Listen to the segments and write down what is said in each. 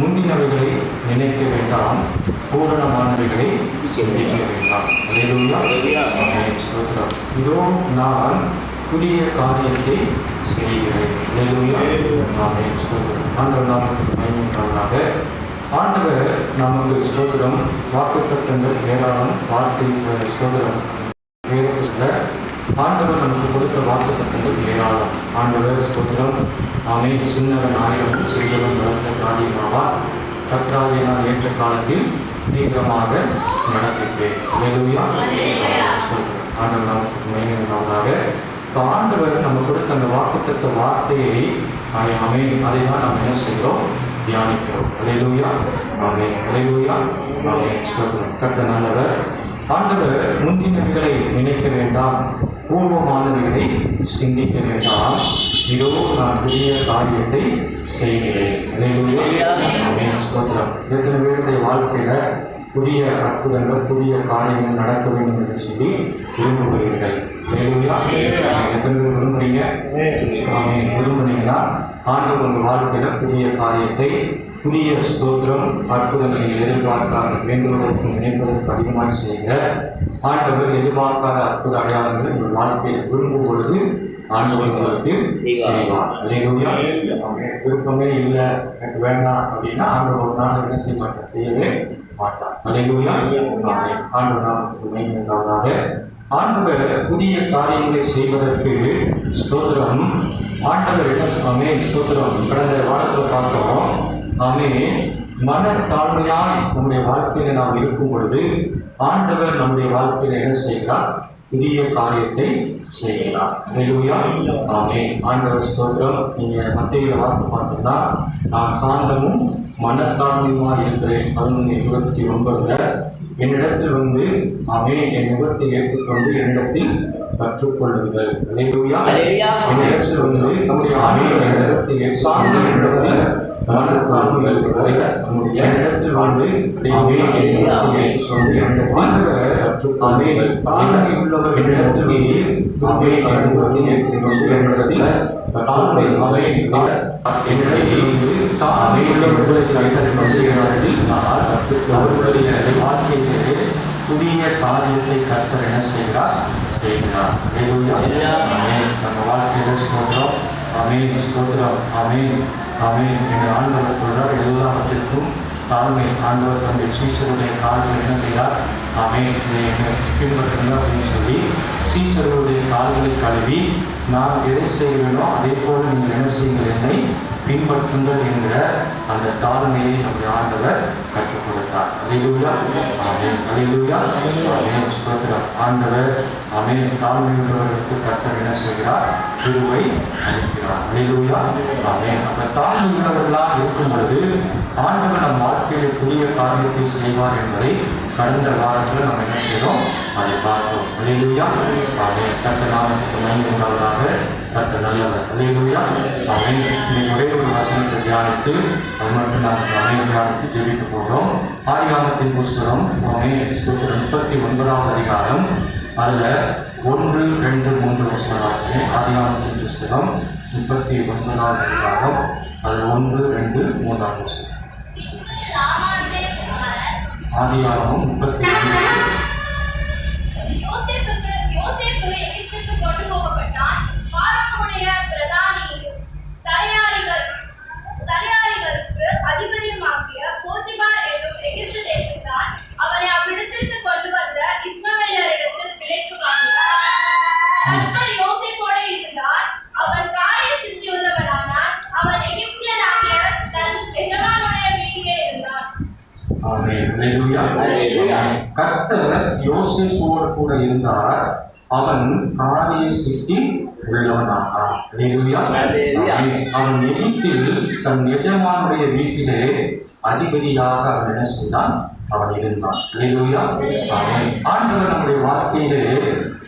முந்தினவைகளை நினைக்க வேண்டாம் பூரணமானவைகளை சிந்திக்க வேண்டாம். ஸ்தோத்திரம். இதோ நான் புதிய காரியத்தை செய்கிறேன். ஸ்தோத்திரம். ஆண்டவர் நாமத்துக்கு உண்டாவதாக. ஆண்டவர் நமக்கு ஸ்தோத்திரம் வாக்குத்தத்தங்கள் ஏராளம் வார்த்தை அஹ், வேதத்தில் ஆண்டவர் நமக்கு கொடுத்த வாக்குத்தத்தங்கள் ஏராளம். ஆண்டவர் ஸ்தோத்திரம். நாமே சின்னவன் ஆயிரம் சிறியவன் வளர்த்த காரியமாவார் கற்றாலே நான் ஏற்ற காலத்தில் தீவிரமாக நடத்திப்பேன் அல்லேலூயா. ஆண்டவர் நமக்கு மையனாவதாக இப்போ ஆண்டவர் நம்ம கொடுத்த அந்த வாக்குத்தத்த வார்த்தையை அமை அதை தான் நாம் என்ன செய்கிறோம்? தியானிக்கிறோம். அலையிலூயா அமை அலையிலூயா அமை சொல்கிறோம் கத்த நல்லவர். ஆண்டவர் முந்தினவைகளை நினைக்க வேண்டாம். பூர்வமானவைகளை சிந்திக்க வேண்டாம். இதோ நான் புதிய காரியத்தை செய்கிறேன். எத்தனை பேருடைய வாழ்க்கையில புதிய அற்புதங்கள் புதிய காரியங்கள் நடக்க வேண்டும் என்று சொல்லி விரும்புகிறீர்கள்? எத்தனை பேர் விரும்புறீங்க? ஆமே விரும்புனீங்கன்னா ஆண்டவர் உங்கள் வாழ்க்கையில புதிய காரியத்தை புதிய ஸ்தோத்திரம் அற்புதங்களை எதிர்பார்க்காத வேண்டுவதற்கு நினைப்பதற்கு அதிகமாக செய்கிற ஆண்டவர் எதிர்பார்க்காத அற்புத அடையாளங்களை உங்கள் வாழ்க்கையில் விரும்பும் பொழுது ஆண்டவர் உங்களுக்கு செய்வார். விருப்பமே இல்லை. எனக்கு வேண்டாம் அப்படின்னா ஆண்டவர் ஒரு நாள் என்ன செய்ய மாட்டார் செய்யவே மாட்டார். அல்லேலூயா ஆமென். ஆண்டவர் நாமத்துக்கு ஆண்டவர் புதிய காரியங்களை செய்வதற்கு ஸ்தோத்திரம். ஆண்டவர் என்ன சொன்னாமே ஸ்தோத்திரம். கடந்த வாரத்தில் பார்த்தோம். ஆமே மன தாழ்மையாய் நம்முடைய வாழ்க்கையில நாம் இருக்கும் பொழுது ஆண்டவர் நம்முடைய வாழ்க்கையில என்ன செய்கிறார்? புதிய காரியத்தை செய்கிறார். ஹalleluya. ஆமே ஆண்டவர் ஸ்தோத்திரம். நீங்க மத்தியில வாசம் பார்த்தீங்கன்னா நான் சாந்தமும் மனத்தாழ்மையுமா இருக்கிறேன் பதினொன்று இருபத்தி ஒன்பதுல என்னிடத்தில் வந்து அமே என் முகத்தை ஏற்றுக்கொண்டு என்னிடத்தில் கற்றுக்கொள்ளுங்கள். என்னிடத்தில் வந்து நம்முடைய ஆணையை மனத்தாழ்மைகள் வரைய நம்முடைய இடத்தில் வந்து ஆமே என் முகத்தை ஏற்றுக்கொண்டு என்னிடத்தில் உள்ளவர் என்னிடத்தில் வந்து ஆமே என் தாழ்மை அவை என்னிடத்தில் வந்து உள்ளவர்களை கைதல் செய்கிறார்கள் அவர்களுடைய வாழ்க்கையிலே புதிய காரியத்தை கர்த்தர் என்ன செய்கிறார் செய்கிறார் நம்ம வாழ்க்கையில ஸ்தோத்திரம் ஆமென் ஸ்தோத்திரம் ஆமென் ஆமென். என்று ஆண்டவர் சொல்றார் எல்லாவற்றிற்கும் தாழ்மை. ஆண்டவர் தன்னுடைய சீசருடைய கால்கள் என்ன செய்கிறார் ஆமென். இதை பின்பற்றுங்க அப்படின்னு சொல்லி சீசருடைய கால்களை கழுவி நான் எதை செய்கிறேனோ அதே போல் நீங்கள் என்ன செய்யுங்கள் என்னை பின்பற்றுங்கள் என்கிற அந்த தாழ்மையை நம்முடைய ஆண்டவர் கற்றுக் கொடுத்தார். அலையூயா அமேன் அலையூயா அமேன் சொல்கிறார் ஆண்டவர் அமேன் தாழ்மை உள்ளவர்களுக்கு கர்த்தர் என்ன செய்கிறார் கிருபை அளிக்கிறார். அலையூயா அமேன் அந்த தாழ்மை உள்ளவர்களாக இருக்கும் பொழுது ஆண்டவர் நம் வாழ்க்கையில புதிய காரியத்தை செய்வார் என்பதை கடந்த வாரத்தில் நம்ம என்ன செய்தோம்? அதை பார்த்தோம். அலையூயா அமேன் கர்த்தர் நாமத்துக்கு மகிமை உண்டாவதாக கர்த்தர் நல்லவர். அலையிலூயா ஆமென். இன்னைக்கு வசனத்தை தியானித்து அது மட்டும் நாம் அமைதியாருக்கு ஜெபிக்க போகிறோம். ஆதிகாலத்தின் புஸ்தகம் ஸ்தோத்திரம் முப்பத்தி ஒன்பதாவது அதிகாரம். அதில் ஒன்று ரெண்டு மூன்று வசன வாசனை ஆதிகாலத்தின் புஸ்தகம் முப்பத்தி ஒன்பதாவது அதிகாரம். அதில் ஒன்று ரெண்டு மூன்றாவது வசனம். ஆதிகாரமும் முப்பத்தி ஒன்பது யோசேப்புக்கு யோசேப்பு எகிப்துக்கு கொண்டு போகப்பட்டான் பார்வோனுடைய பிரதானி தலையாரிகள் தலையாரிகளுக்கு அதிபதியுமாகிய போத்திபார் என்னும் எகிப்து தேசத்தான் அவனை அவ்விடத்திற்கு கொண்டு வந்த இஸ்மவேலரிடத்தில் விலைக்கு வாங்கினார் கர்த்தர் யோசேப்போடு இருந்தார் அவன் காரிய சித்தியுள்ளவனானான் அவன் எகிப்தியனாகிய தன் எஜமானுடைய வீட்டிலே இருந்தான் ஆமென். அல்லேலூயா. அல்லேலூயா. கர்த்தர் யோசேப்போடு கூட இருந்தார். அவன் காரிய சித்தி. அவன் எகிப்தில் தன் எஜமானுடைய வீட்டிலே அதிபதியாக அவன் என்ன செய்தான்? அவன் இருந்தான். ஆண்டவர் நம்முடைய வாழ்க்கையிலே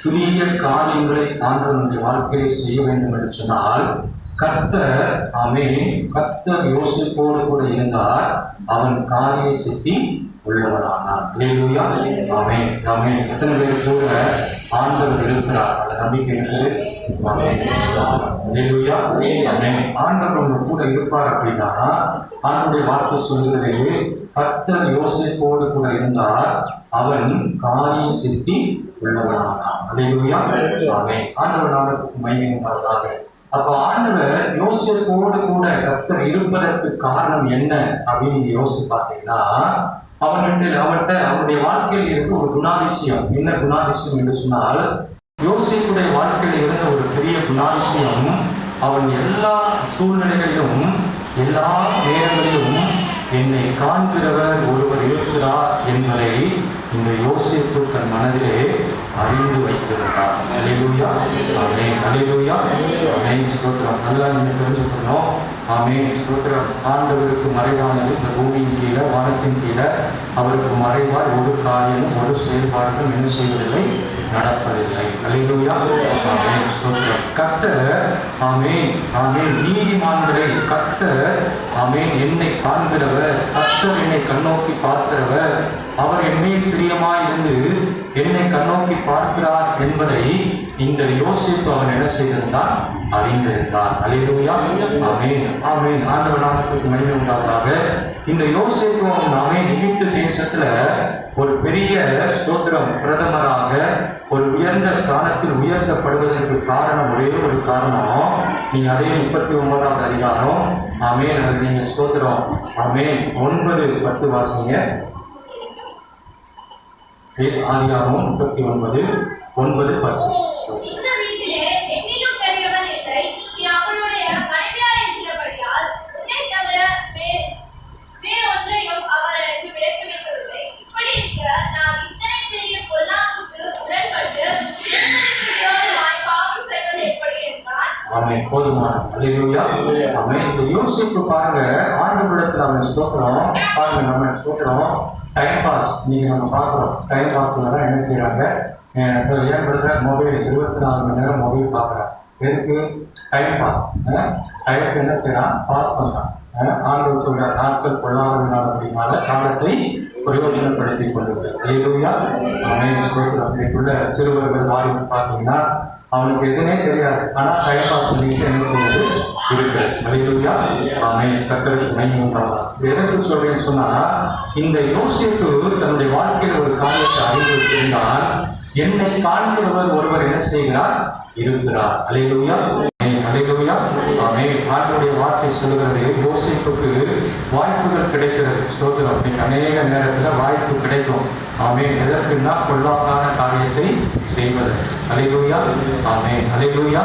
புதிய காரியங்களை ஆண்டவர் நம்முடைய வாழ்க்கையிலே செய்ய வேண்டும் என்று சொன்னால் கர்த்தர் ஆமென் கர்த்தர் யோசிப்போடு கூட இருந்தார். அவன் காரிய சித்தி உள்ளவனானான். அல்லேலூயா ஆமென் ஆமென் எத்தனை பேர் கூட ஆண்டவர் இருக்கிறார். அந்த நம்பிக்கை இருக்குது ஆமென். அல்லேலூயா. ஆமென். ஆண்டவர் உங்க கூட இருப்பார் அப்படின்னா ஆண்டுடைய வார்த்தை சொல்கிறது கர்த்தர் யோசிப்போடு கூட இருந்தார். அவன் காரிய சித்தி உள்ளவனானான். அல்லேலூயா. ஆமென். ஆண்டவர் நாமத்துக்கு மகிமை உண்டாவதாக. அப்ப ஆண்டவர் யோசிப்போடு கூட கத்தர் இருப்பதற்கு காரணம் என்ன அப்படின்னு நீங்க யோசிச்சு பார்த்தீங்கன்னா அவன்கிட்ட அவன்கிட்ட அவனுடைய வாழ்க்கையில் இருக்க ஒரு குணாதிசயம். என்ன குணாதிசயம் என்று சொன்னால் யோசிப்புடைய வாழ்க்கையில் இருந்த ஒரு பெரிய குணாதிசயம் அவன் எல்லா சூழ்நிலைகளிலும் எல்லா நேரங்களிலும் என்னை காண்கிறவர் ஒருவர் இருக்கிறார் என்பதை இந்த யோசிப்பு தன் மனதிலே அறிந்து வைத்திருந்தார் அலையிலுயா ஆமே அலையிலுயா ஆமே ஸ்தோத்திரம் நல்லா நீங்கள் தெரிஞ்சுக்கணும். ஆமே ஸ்தோத்திரம் ஆண்டவருக்கு மறைவானது இந்த பூமியின் கீழே வானத்தின் கீழே. அவருக்கு மறைவாய் ஒரு காரியமும் ஒரு செயல்பாடும் என்ன செய்வதில்லை? நடப்பதில்லை. அலையிலுயா ஆமே ஸ்தோத்திரம் கர்த்தர் ஆமே ஆமே நீதிமான்களை கர்த்தர் ஆமே என்னை காண்கிறவர் கர்த்தர் என்னை கண்ணோக்கி பார்க்கிறவர். அவர் என்னை பிரியமாயிருந்து பிரியமாய் இருந்து என்னை கண்ணோக்கி பார்க்கிறார் என்பதை இந்த யோசிப்பு அவன் என்ன செய்திருந்தான்? அறிந்திருந்தான். அலையிலுயா ஆமென். ஆமென். ஆண்டவர் நாமத்துக்கு மனித உண்டாவதாக. இந்த யோசிப்பு அவன் ஆமென் எகிப்து தேசத்துல ஒரு பெரிய ஸ்தோத்திரம் பிரதமராக ஒரு உயர்ந்த ஸ்தானத்தில் உயர்த்தப்படுவதற்கு காரணம் ஒரே ஒரு காரணம். நீங்க அதே முப்பத்தி ஒன்பதாவது அதிகாரம். ஆமே அது நீங்க ஸ்தோத்திரம். ஆமே ஒன்பது பத்து வாசிங்க. அதிகாரம் முப்பத்தி ஒன்பது ஒன்பது பத்து இந்த வீட்டிலே என்னிலும் பெரியவன் இல்லை நீ அவனுடைய மனைவியாய் இருக்கிறபடியால் உன்னை தவிர வே- வேறொன்றையும் அவர் எனக்கு விலக்கி வைக்கவில்லை இப்படி இருக்க நான் இத்தனை பெரிய பொல்லாங்குக்கு உடன்பட்டு தேவனுக்கு விரோதமாய் பாவம் செய்வது எப்படி என்றான் அவனை போதுமான அல்லேலூயா அவன் இந்த யோசிப்பு பாருங்க. ஆண்டவரிடத்துல அவன் ஸ்தோத்திரம். பாருங்க நம்ம ஸ்தோத்திரம். டைம் பாஸ் நீங்க நம்ம பார்க்குறோம். டைம் பாஸ்ல தான் என்ன செய்யறாங்க அஹ் ஏன் பிரதர் மொபைல். இருபத்தி நாலு மணி நேரம் மொபைல் பார்க்குறான் எதுக்கு? டைம் பாஸ் டைம் என்ன செய்யறான் பாஸ் பண்றான். அஹ் ஆண்டவர் சொல்ற நாட்கள் கொள்ளாதவனால் அப்படினால காலத்தை பிரயோஜனப்படுத்தி கொள்ளுங்கள். அல்லேலூயா அவன் ஸ்தோத்திரம். இன்னைக்குள்ள சிறுவர்கள் வாரி பார்த்தீங்கன்னா அவனுக்கு எதுவுமே தெரியாது. ஆனால் டைம் பாஸ் என்ன செய்யுது இருக்கு. அலையிலுயா அவன் கத்தருக்கு மகிமை எதற்கு சொல்றேன்னு சொன்னா இந்த யோசிப்பு தன்னுடைய வாழ்க்கையில் ஒரு காரியத்தை அறிந்து என்னை காண்கிறவர் ஒருவர் என்ன செய்கிறார்? இருக்கிறார். அலையிலுயா அலையிலுயா ஆமே ஆண்டுடைய வார்த்தை சொல்கிறது யோசிப்புக்கு வாய்ப்புகள் கிடைக்கிறது. ஸ்தோத்திரம் அப்படின்னு அநேக நேரத்தில் வாய்ப்பு கிடைக்கும். ஆமே எதற்குன்னா கொள்ளாக்கான காரியத்தை செய்வது. அலையிலுயா ஆமே அலையிலுயா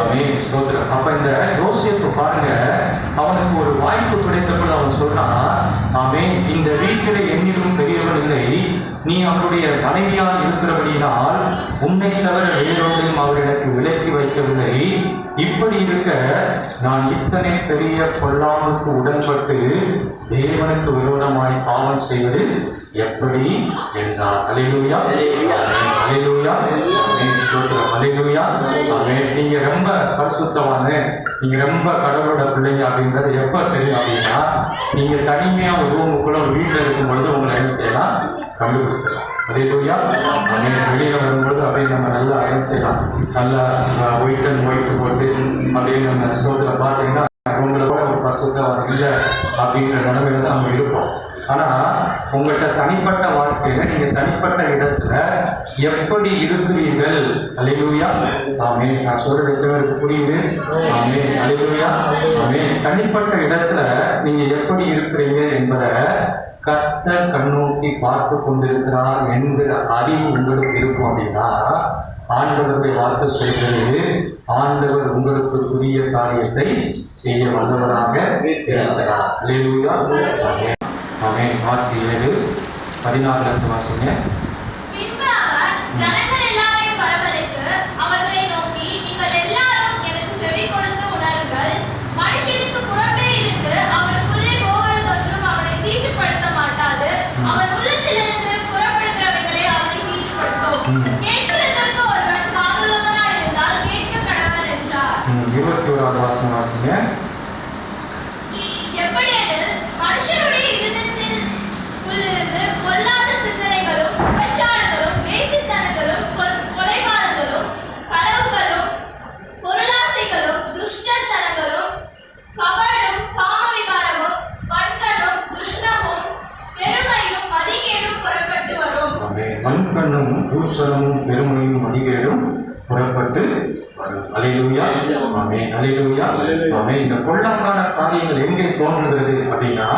ஆமே சோதரம் அப்ப இந்த யோசிப்பு பாருங்க. அவனுக்கு ஒரு வாய்ப்பு கிடைத்தபோது அவன் சொல்றான் ஆமே இந்த வீட்டிலே என்னிலும் பெரியவன் இல்லை. நீ அவருடைய மனைவியால் இருக்கிறபடியினால் உன்னை தவிர வேறொன்றையும் அவர் எனக்கு விலக்கி வைக்கவில்லை. இப்படி இருக்க நான் இத்தனை பெரிய பொல்லாமுக்கு உடன்பட்டு தேவனுக்கு விரோதமாய் பாவம் செய்வது எப்படி என்றார் அலையிலுயா ஸ்தோத்திரம். அலையிலுயா நீங்க ரொம்ப பரிசுத்தவான நீங்க ரொம்ப கடவுளோட பிள்ளைங்க அப்படின்றது எப்ப தெரியும் அப்படின்னா நீங்க தனிமையா ஒரு ரூமுக்குள்ள வீட்டுல இருக்கும் பொழுது உங்களை என்ன செய்யலாம்? கண்டுபிடிச்சிடலாம் அலையிலுயா வெளியே வரும்போது அப்படியே நம்ம நல்லா அயன் செய்யலாம். நல்லா ஒயிட் அண்ட் ஒயிட் போட்டு அப்படியே நம்ம ஸ்டோத்துல பார்த்தீங்கன்னா உங்களை கூட ஒரு பரிசுத்தவான் இல்லை அப்படின்ற நிலைமையில தான் நம்ம இருப்போம். ஆனா உங்கள்கிட்ட தனிப்பட்ட வாழ்க்கையில நீங்க தனிப்பட்ட இடத்துல எப்படி இருக்கிறீர்கள்? அலையூயா ஆமே நான் சொல்றது எத்தனை புரியுது? ஆமே அலையூயா ஆமே தனிப்பட்ட இடத்துல நீங்க எப்படி இருக்கிறீங்க என்பதை கத்த கண்ணோக்கி பார்த்து கொண்டிருக்கிறார் என்கிற அறிவு உங்களுக்கு இருக்கும் அப்படின்னா ஆண்டவருடைய வார்த்தை சொல்கிறது ஆண்டவர் உங்களுக்கு புதிய காரியத்தை செய்ய வல்லவராக இருக்கிறார். ஆமென் வார்த்தை ஏழு பதினாறுல இருந்து வாசிங்க. அவர் அவர்களை நோக்கி நீங்கள் எல்லாரும் எனக்கு செவி கொடுத்து உணருங்கள். மனுஷனுக்கு புறம்பே இருந்து அவனுக்குள்ளே தீங்கண்ணும் பூசலமும் பெருமையும் அதிகேடும் புறப்பட்டு வரும். அலையிலுயா. ஆமே அலையிலுயா. ஆமே இந்த கொள்ளக்கான காரியங்கள் எங்கே தோன்றுகிறது அப்படின்னா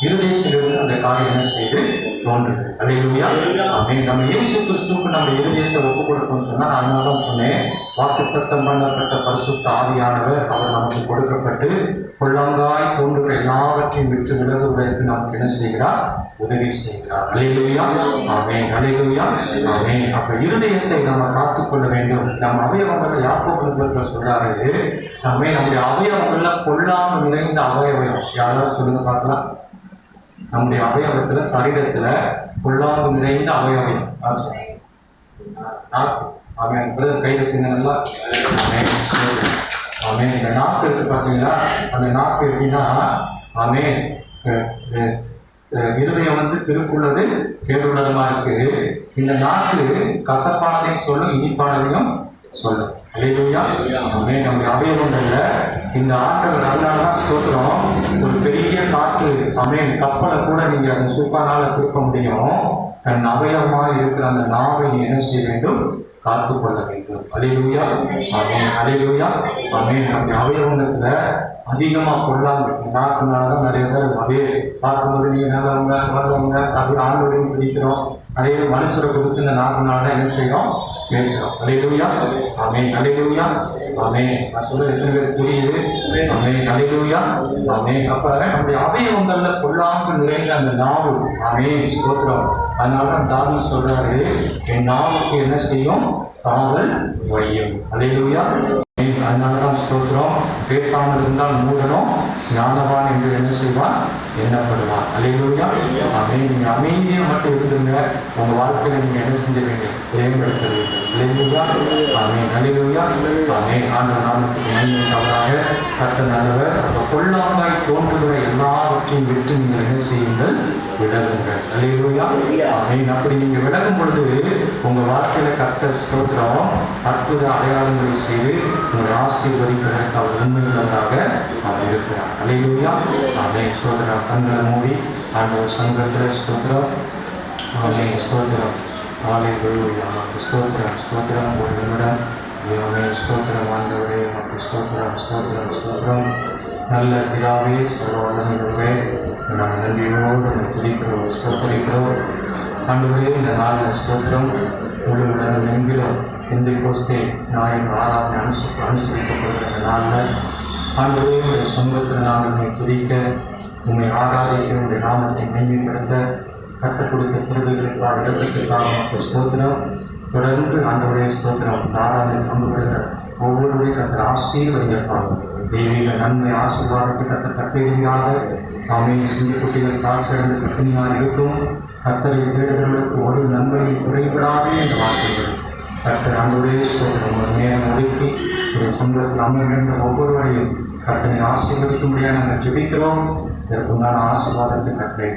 இருதயத்திலிருந்து அந்த காரியம் என்ன செய்து தோன்றுது. அலையிலுயா ஆமே நம்ம இயேசு கிறிஸ்துவுக்கு நம்ம இருதயத்தை ஒப்பு கொடுக்கணும்னு சொன்னா நான் அதனால தான் சொன்னேன் வாக்குத்தத்தம் பண்ணப்பட்ட பரிசுத்த ஆவியானவர் அவர் நமக்கு கொடுக்கப்பட்டு கொள்ளங்காய் தோன்றுகிற எல்லாவற்றையும் விட்டு விலகுவதற்கு நமக்கு என்ன செய்கிறார்? உதவி செய்கிறார். அலையிலுயா ஆமே அலையிலுயா ஆமே அப்ப இருதயத்தை நம்ம காத்துக்கொள்ள வேண்டும். நம்ம அவயவங்களை யாக்கோபுரத்துல சொல்றாரு? நம்ம நம்முடைய அவயவங்கள்ல கொள்ளாம நிறைந்த அவயவம் யாராவது சொல்லுங்க பார்க்கலாம். நம்முடைய அவயவத்துல சரீரத்துல பொல்லாங்கு நிறைந்த அவயவம். யார் நாக்கு கையில பின்ன நல்லா ஆமென். இந்த நாக்கு இருக்கு பாத்தீங்களா அந்த நாக்கு எப்படின்னா ஆமே இருதயம் வந்து திருக்குள்ளது கேடுள்ளதுமா இருக்கு? இந்த நாக்கு கசப்பானதையும் சொல்லும் இனிப்பானதையும் சொல்லும் அல்லேலூயா ஆமே நம்ம அவயவங்கள்ல இந்த ஆண்டவர் அதனாலதான் சொல்றோம் ஒரு பெரிய காற்று அமேன் கப்பலை கூட நீங்க அந்த சூப்பரால திருப்ப முடியும். தன் அவயவமாக இருக்கிற அந்த நாவை என்ன செய்ய வேண்டும்? காத்துக்கொள்ள வேண்டும். அலையிலுயா அமேன் அலையிலுயா அமேன் நம்ம அவயவங்கத்துல அதிகமா கொள்ளாம நாக்குனாலதான் நிறைய பேர் அதே பார்க்கும்போது நீங்க நல்லவங்க நல்லவங்க அப்படி ஆண்டு பிடிக்கிறோம். அதே மனுஷரை கொடுத்து இந்த நாக்குனால என்ன செய்யறோம் பேசுறோம் அலையிலூயா? ஆமென். அலையிலூயா? அமே நான் சொல்ல எத்தனை பேர் புரியுது? ஆமென். அலையிலூயா? ஆமென். அப்ப நம்முடைய அவயவங்கள்ல கொள்ளாமல் நிறைந்த அந்த நாவு. ஆமென். ஸ்தோத்திரம். அதனால தான் தாவி சொல்றாரு என் நாவுக்கு என்ன செய்யும்? காவல் வையும். அலையிலூயா? அதனால தான் ஸ்தோத்திரம் பேசாமல் இருந்தால் மூடனும் ஞானவான் என்று என்ன செய்வான் எண்ணப்படுவான். அலையிலுயா ஆமென் நீங்க அமைதியா மட்டும் இருந்துங்க உங்க வாழ்க்கையில நீங்க என்ன செஞ்சிருவீங்க மேம்படுத்த வேண்டும். அலையிலுயா ஆமென் அலையிலுயா ஆமென் ஆண்டவர் நாமத்துக்கு மகிமை தவறாக கத்த நல்லவர். அப்ப கொள்ளாமல் தோன்றுகிற எல்லாவற்றையும் விட்டு நீங்கள் என்ன செய்யுங்கள்? விலகுங்கள். அலையிலுயா ஆமென் அப்படி நீங்க விலகும் பொழுது உங்க வாழ்க்கையில கத்த ஸ்தோத்திரம் அற்புத அடையாளங்களை செய்து உங்களை ஆசீர்வதிப்பதற்கு அவர் உண்மையுள்ளதாக அவர் இருக்கிறார். அலையிலுயா ஆமென். ஸ்தோத்திரம். கண்களை மூடி ஆண்டவர் சங்கத்தில் ஸ்தோத்திரம். ஆமென். ஸ்தோத்திரம். ஹalleluya. நமக்கு ஸ்தோத்திரம். ஸ்தோத்திரம் ஒரு நிமிடம். ஆமென் ஸ்தோத்திரம். ஆண்டவரே நமக்கு ஸ்தோத்திரம். ஸ்தோத்திரம். ஸ்தோத்திரம். நல்ல பிதாவே சர்வ வல்லமையுள்ளவரே நாங்கள் நன்றியோடு உம்மை துதிக்கிறோம் ஸ்தோத்தரிக்கிறோம். ஆண்டவரே இந்த நாளில் ஸ்தோத்திரம். முழு முழுவதும் எங்கிலும் எந்த கோஸ்தே நாயின் ஆறாவது அனுசு அனுசரிக்கப்படுகிற இந்த நாளில் ஆண்டவரே உடைய சொந்தத்தில் நாங்கள் உண்மை துதிக்க உண்மை ஆராதிக்க உடைய நாமத்தை மேம்படுத்த கற்றுக் கொடுத்த கிருபைகளுக்காக இடத்துக்காக நமக்கு ஸ்தோத்திரம். தொடர்ந்து ஆண்டவரே ஸ்தோத்திரம். இந்த ஆராதனை பங்கு பெறுகிற ஒவ்வொருவரையும் கத்தர் ஆசீர்வதிப்பாங்க தெய்வீக நன்மை ஆசீர்வாதத்தை கத்த கட்டளையாக அவை சிந்து குட்டிகள் சிறந்த கட்டணியாக இருக்கும் கத்தரை தேடுகளுக்கு ஒரு நன்மையை குறைபடாதே என்ற வார்த்தைகள். கத்தர் அன்புடைய சோதனை ஒரு நேரம் ஒதுக்கி ஒரு சங்கத்தில் அமைகின்ற ஒவ்வொருவரையும் கத்தனை ஆசீர்வதிக்கும்படியாக நாங்கள் ஜெபிக்கிறோம். இதற்குண்டான ஆசீர்வாதத்தை கட்டளை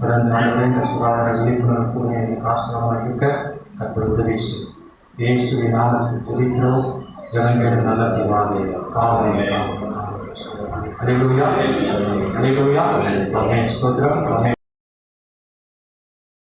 தொடர்ந்து ஆண்டவரே இந்த சுகாதார விழிப்புணர்வு எங்களுக்கு ஆசீர்வாதமாக இருக்க. கத்தர் உதவி செய்யும். இயேசுவின் நாமத்தில் ஜெபிக்கிறோம். ஜனங்கள் நல்ல திவாலே காவலை அலையிலுயா அலையிலுயா ஆமென் ஸ்தோத்திரம் ஆமென்